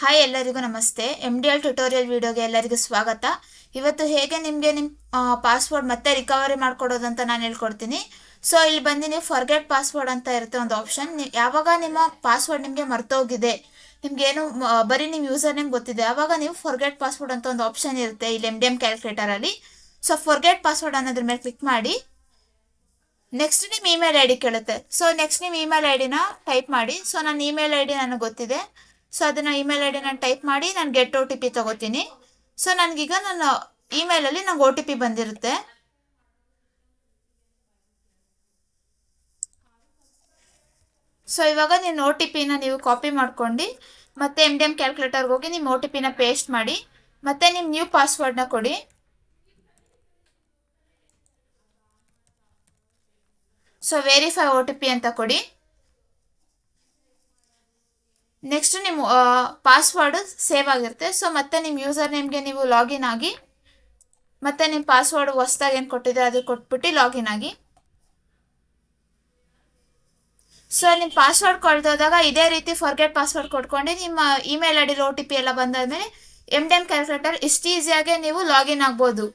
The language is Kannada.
ಹಾಯ್ ಎಲ್ಲರಿಗೂ ನಮಸ್ತೆ. ಎಂ ಡಿ ಎಲ್ ಟ್ಯುಟೋರಿಯಲ್ ವಿಡಿಯೋಗೆ ಎಲ್ಲರಿಗೂ ಸ್ವಾಗತ. ಇವತ್ತು ಹೇಗೆ ನಿಮಗೆ ನಿಮ್ಮ ಪಾಸ್ವರ್ಡ್ ಮತ್ತೆ ರಿಕವರಿ ಮಾಡ್ಕೊಡೋದು ಅಂತ ನಾನು ಹೇಳ್ಕೊಡ್ತೀನಿ. ಸೊ ಇಲ್ಲಿ ಬಂದು ನೀವು ಫರ್ಗೆಟ್ ಪಾಸ್ವರ್ಡ್ ಅಂತ ಇರುತ್ತೆ ಒಂದು ಆಪ್ಷನ್ ಯಾವಾಗ ನಿಮ್ಮ ಪಾಸ್ವರ್ಡ್ ನಿಮಗೆ ಮರ್ತೋಗಿದೆ, ನಿಮ್ಗೇನು ಬರೀ ನಿಮ್ಮ ಯೂಸರ್ ನೇಮ್ ಗೊತ್ತಿದೆ ಆವಾಗ ನೀವು ಫರ್ಗೆಟ್ ಪಾಸ್ವರ್ಡ್ ಅಂತ ಒಂದು ಆಪ್ಷನ್ ಇರುತ್ತೆ ಇಲ್ಲಿ ಎಂ ಡಿ ಎಂ ಕ್ಯಾಲ್ಕುಲೇಟರಲ್ಲಿ ಸೊ ಫರ್ಗೆಟ್ ಪಾಸ್ವರ್ಡ್ ಅನ್ನೋದ್ರ ಮೇಲೆ ಕ್ಲಿಕ್ ಮಾಡಿ. ನೆಕ್ಸ್ಟ್ ನಿಮ್ಮ ಇಮೇಲ್ ಐ ಡಿ ಕೇಳುತ್ತೆ. ಸೊ ನೆಕ್ಸ್ಟ್ ನಿಮ್ಮ ಇಮೇಲ್ ಐ ಡಿನ ಟೈಪ್ ಮಾಡಿ. ಸೊ ನನ್ನ ಇಮೇಲ್ ಐ ಡಿ ನನಗೆ ಗೊತ್ತಿದೆ. ಸೊ ಅದನ್ನು ಇಮೇಲ್ ಐ ಡಿ ನಾನು ಟೈಪ್ ಮಾಡಿ ನಾನು ಗೆಟ್ ಓ ಟಿ ಪಿ ತೊಗೋತೀನಿ. ಸೊ ನನಗೀಗ ನನ್ನ ಇಮೇಲಲ್ಲಿ ನಂಗೆ ಒ ಟಿ ಪಿ ಬಂದಿರುತ್ತೆ. ಸೊ ಇವಾಗ ನಿನ್ನ ಓ ಟಿ ಪಿನ ನೀವು ಕಾಪಿ ಮಾಡ್ಕೊಂಡು ಮತ್ತೆ ಎಂ ಡಿ ಎಂ ಕ್ಯಾಲ್ಕುಲೇಟರ್ಗೆ ಹೋಗಿ ನಿಮ್ಮ ಒ ಟಿ ಪಿನ ಪೇಸ್ಟ್ ಮಾಡಿ ಮತ್ತೆ ನಿಮ್ಮ ನ್ಯೂ ಪಾಸ್ವರ್ಡ್ನ ಕೊಡಿ. So verify O T P ಅಂತ ಕೊಡಿ. ನೆಕ್ಸ್ಟ್ ನಿಮ್ಮ ಪಾಸ್ವರ್ಡ್ ಸೇವ್ ಆಗಿರುತ್ತೆ. ಸೊ ಮತ್ತೆ ನಿಮ್ಮ ಯೂಸರ್ ನೇಮ್ಗೆ ನೀವು ಲಾಗಿನ್ ಆಗಿ, ಮತ್ತೆ ನಿಮ್ಮ ಪಾಸ್ವರ್ಡ್ ಹೊಸ್ದಾಗಿ ಏನು ಕೊಟ್ಟಿದ್ರೆ ಅದು ಕೊಟ್ಬಿಟ್ಟು ಲಾಗಿನ್ ಆಗಿ. ಸೊ ನಿಮ್ಮ ಪಾಸ್ವರ್ಡ್ ಕಳೆದೋದಾಗ ಇದೇ ರೀತಿ ಫರ್ಗೆಟ್ ಪಾಸ್ವರ್ಡ್ ಕೊಟ್ಕೊಂಡು ನಿಮ್ಮ email I D T P ಎಲ್ಲ ಬಂದಾದ್ಮೇಲೆ ಎಂ ಡಿ ಎಂ ಕ್ಯಾಲ್ಕುಲೇಟರ್ ಇಷ್ಟು ಈಸಿಯಾಗಿ ನೀವು ಲಾಗಿನ್ ಆಗ್ಬೋದು.